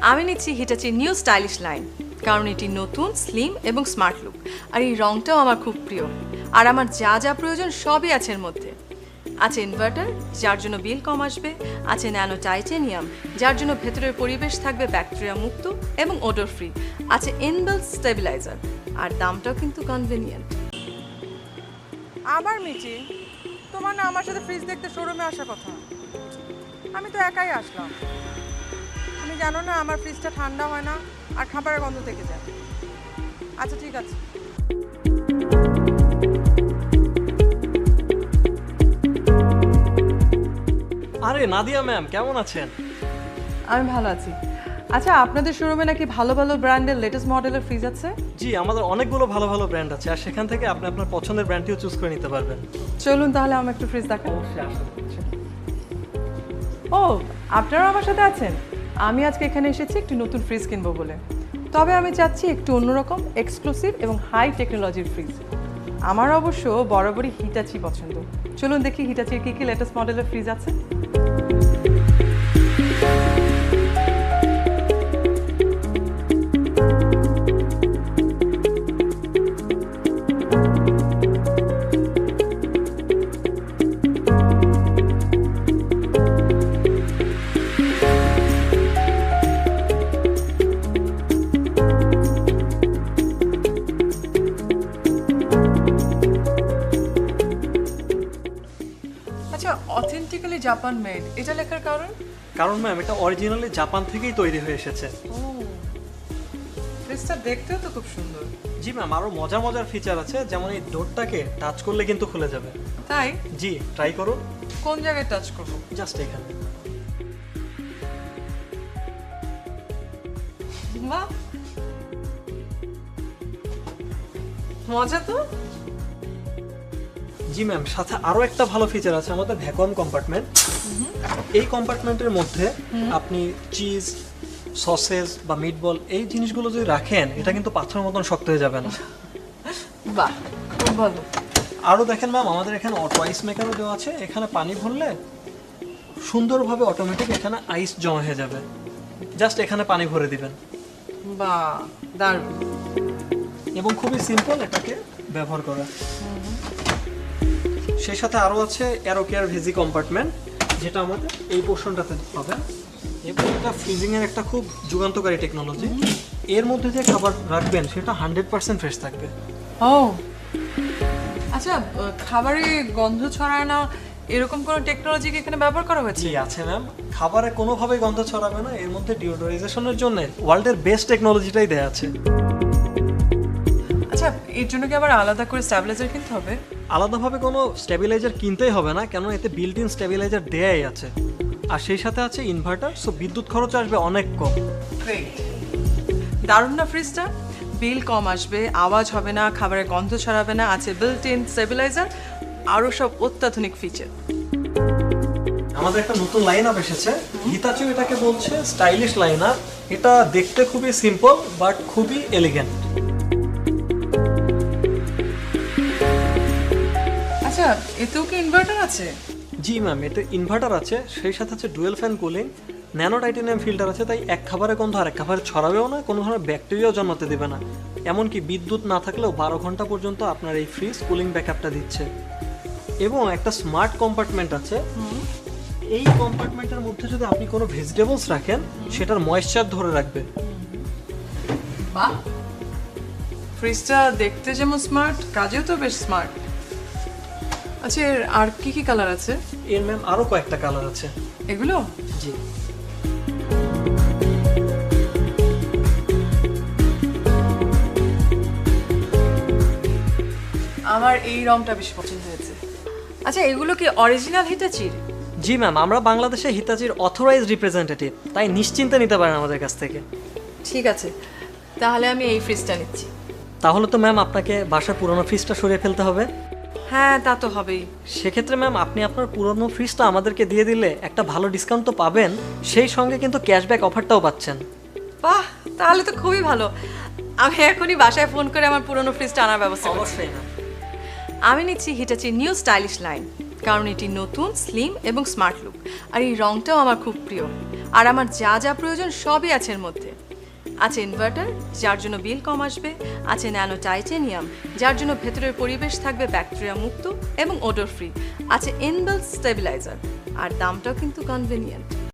আমি নিচ্ছি Hitachi new stylish line কারণ এটি নতুন স্লিম এবং স্মার্ট লুক আর এই রংটাও আমার খুব প্রিয়। আর আমার যা যা প্রয়োজন সবই আছে এর মধ্যে। আছে ইনভার্টার যার জন্য বিল কম আসবে। আছে ন্যানো টাইটেনিয়াম যার জন্য ভেতরের পরিবেশ থাকবে ব্যাকটেরিয়া মুক্ত এবং ওডর ফ্রি আছে ইনবিল্ট স্টেবিলাইজার আর দামটাও কিন্তু কনভেনিয়েন্ট আবার মিচি, তোমার না আমার সাথে ফ্রিজ দেখতে শোরুমে আসার কথা। আমি তো একাই আসলাম। জানো না আমার ফ্রিজটা ঠান্ডা হয় না আর খাবারের গন্ধ থেকে যায়। আচ্ছা ঠিক আছে। আরে নাদিয়া ম্যাম কেমন আছেন? আমি ভালো আছি। আচ্ছা আপনাদের শোরুমে নাকি ভালো ভালো ব্র্যান্ডের লেটেস্ট মডেলের ফ্রিজ আছে? জি আমাদের অনেকগুলো ভালো ভালো ব্র্যান্ড আছে আর সেখান থেকে আপনি আপনার পছন্দের ব্র্যান্ডটিও চুজ করে নিতে পারবেন। চলুন তাহলে আমার একটু ফ্রিজ দেখান। ও আপনারা আমার সাথে আছেন? আমি আজকে এখানে এসেছি একটি নতুন ফ্রিজ কিনবো বলে। তবে আমি চাচ্ছি একটু অন্যরকম এক্সক্লুসিভ এবং হাই টেকনোলজির ফ্রিজ আমার অবশ্য বরাবরই হিটাচি পছন্দ। চলুন দেখি হিটাচির কী কী লেটেস্ট মডেলের ফ্রিজ আছে। অথেন্টিক্যালি জাপান মেড এটা লেখার কারণ? কারণ ম্যাম এটা অরিজিনালি জাপান থেকেই তৈরি হয়ে এসেছে। ফ্রিজটা দেখতেও তো খুব সুন্দর। জি ম্যাম আরও মজার মজার ফিচার আছে যেমন এই ডোরটাকে টাচ করলে কিন্তু খুলে যাবে। তাই? জি ট্রাই করো। কোন জায়গায় টাচ করব? জাস্ট এখানে। মজা তো? জি ম্যাম সাথে আরও একটা ভালো ফিচার আছে আমাদের ভ্যাকুয়াম কম্পার্টমেন্ট এই কম্পার্টমেন্টের মধ্যে আপনি চিজ সসেস বা মিটবল এই জিনিসগুলো যদি রাখেন এটা কিন্তু পাথরের মতন শক্ত হয়ে যাবে না। বাহ খুব ভালো। আরও দেখেন ম্যাম আমাদের এখানে অটো আইস মেকারও দেওয়া আছে। এখানে পানি ভরলে সুন্দরভাবে অটোমেটিক এখানে আইস জমা হয়ে যাবে। জাস্ট এখানে পানি ভরে দিবেন। বাহ দারুণ। এবং খুবই সিম্পল এটাকে ব্যবহার করা। সেই সাথে আরও আছে অ্যারো কেয়ার ভেজি কম্পার্টমেন্ট যেটা আমাদের এই পোর্শনটাতে পাবেন এবং এটা ফ্রিজিংয়ের একটা খুব যুগান্তকারী টেকনোলজি এর মধ্যে যে খাবার রাখবেন সেটা হান্ড্রেড পার্সেন্ট ফ্রেশ থাকবে। ও। আচ্ছা খাবারে গন্ধ ছড়ায় না এরকম কোনো টেকনোলজি এখানে ব্যবহার করা হয়েছে? আছে ম্যাম খাবারে কোনোভাবেই গন্ধ ছড়াবে না এর মধ্যে ডিওডোরাইজেশনের জন্য ওয়ার্ল্ডের বেস্ট টেকনোলজিটাই দেওয়া আছে। আচ্ছা এর জন্য কি আবার আলাদা করে স্ট্যাবিলাইজার কিনতে হবে? আলাদাভাবে কোনো স্টেবিলাইজার কিনতেই হবে না কেন এতে বিল্ট ইন স্টেবিলাইজার দেয়াই আছে। আর সেই সাথে আছে ইনভার্টার সো বিদ্যুৎ খরচ আসবে অনেক কম। গ্রেট দারুণ না ফ্রিজটা বিল কম আসবে আওয়াজ হবে না খাবারের গন্ধ ছড়াবে না আছে বিল্ট ইন স্টেবিলাইজার আরও সব অত্যাধুনিক ফিচার আমাদের একটা নতুন লাইন আপ এসেছে। হিতাচি এটাকে বলছে স্টাইলিশ লাইন আপ এটা দেখতে খুবই সিম্পল বাট খুবই এলিগেন্ট এতেও কি ইনভার্টার আছে। জি ম্যাম এতে ইনভার্টার আছে সেই সাথে আছে dual fan cooling nano titanium filter আছে তাই এক খাবারে গন্ধ আর এক খাবারে ছড়াবেও না কোনো ধরনের ব্যাকটেরিয়াও জন্মাতে দেবে না। এমনকি বিদ্যুৎ না থাকলেও বারো ঘণ্টা পর্যন্ত আপনার এই ফ্রিজ কুলিং ব্যাকআপটা দিচ্ছে। এবং একটা স্মার্ট কম্পার্টমেন্ট আছে। এই কম্পার্টমেন্টের মধ্যে যদি আপনি কোনো ভেজিটেবলস রাখেন সেটার ময়েশ্চার ধরে রাখবে। বাহ! ফ্রিজটা দেখতে যেমন স্মার্ট কাজেও তো বেশ স্মার্ট আচ্ছা এর আর কি কি কালার আছে? এর ম্যাম আরও কয়েকটা কালার আছে। এগুলো? জি। আমার এই রংটা বেশি পছন্দ হয়েছে। আচ্ছা এগুলো কি অরিজিনাল হিটাচির জি ম্যাম আমরা বাংলাদেশে হিতাচির অথরাইজ রিপ্রেজেন্টেটিভ তাই নিশ্চিন্তে নিতে পারেন আমাদের কাছ থেকে। ঠিক আছে তাহলে আমি এই ফ্রিজটা নিচ্ছি। তাহলে তো ম্যাম আপনাকে বাসার পুরনো ফ্রিজটা সরিয়ে ফেলতে হবে। হ্যাঁ তা তো হবেই। সেক্ষেত্রে ম্যাম আপনি আপনার পুরনো ফ্রিজটা আমাদেরকে দিয়ে দিলে একটা ভালো ডিসকাউন্ট তো পাবেন। সেই সঙ্গে কিন্তু ক্যাশব্যাক অফারটাও পাচ্ছেন। বাহ তাহলে তো খুবই ভালো। আমি এখনই বাসায় ফোন করে আমার পুরনো ফ্রিজটা আনার ব্যবস্থা করছি। অবশ্যই না আমি নিচ্ছি হিটাচি নিউ স্টাইলিশ লাইন কারণ এটি নতুন স্লিম এবং স্মার্ট লুক আর এই রংটাও আমার খুব প্রিয়। আর আমার যা যা প্রয়োজন সবই আছে এর মধ্যে। আছে ইনভার্টার যার জন্য বিল কম আসবে, আছে ন্যানো টাইটেনিয়াম যার জন্য ভেতরের পরিবেশ থাকবে ব্যাকটেরিয়া মুক্ত এবং ওডোর ফ্রি আছে ইনবেল স্টেবিলাইজার আর দামটাও কিন্তু কনভেনিয়েন্ট